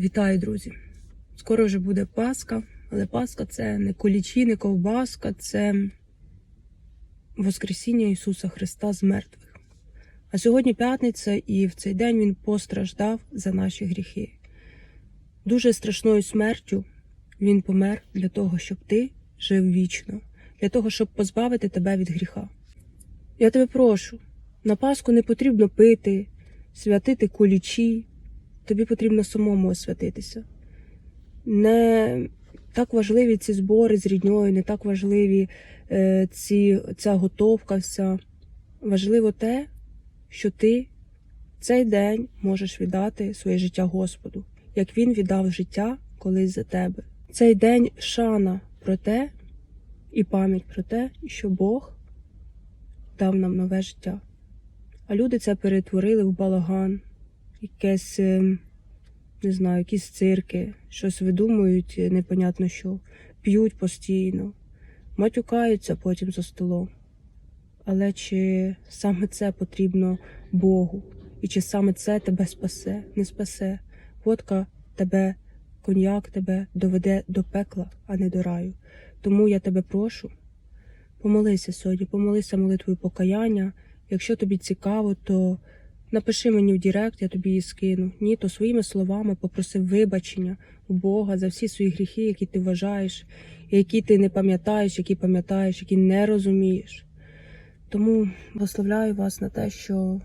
Вітаю, друзі! Скоро вже буде Пасха, але Пасха це не кулічі, не ковбаска, це Воскресіння Ісуса Христа з мертвих. А сьогодні п'ятниця, і в цей день Він постраждав за наші гріхи. Дуже страшною смертю Він помер для того, щоб ти жив вічно, для того, щоб позбавити тебе від гріха. Я тебе прошу, на Пасху не потрібно пити, святити кулічі, тобі потрібно самому освятитися. Не так важливі ці збори з рідньою, не так важливі е, ці, ця готовка вся. Важливо те, що ти цей день можеш віддати своє життя Господу, як Він віддав життя колись за тебе. Цей день шана про те і пам'ять про те, що Бог дав нам нове життя. А люди це перетворили в балаган, якесь, е, не знаю, якісь цирки, щось видумують, е, непонятно що, п'ють постійно, матюкаються потім за столом. Але чи саме це потрібно Богу? І чи саме це тебе спасе, не спасе? Водка тебе, коньяк тебе доведе до пекла, а не до раю. Тому я тебе прошу, помолися сьогодні, помолися молитвою покаяння. Якщо тобі цікаво, то напиши мені в Директ, я тобі її скину. Ні, то своїми словами попроси вибачення у Бога за всі свої гріхи, які ти вважаєш, які ти не пам'ятаєш, які пам'ятаєш, які не розумієш. Тому благословляю вас на те, що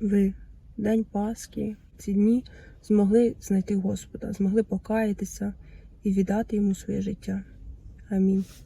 ви в День Пасхи, ці дні змогли знайти Господа, змогли покаятися і віддати йому своє життя. Амінь.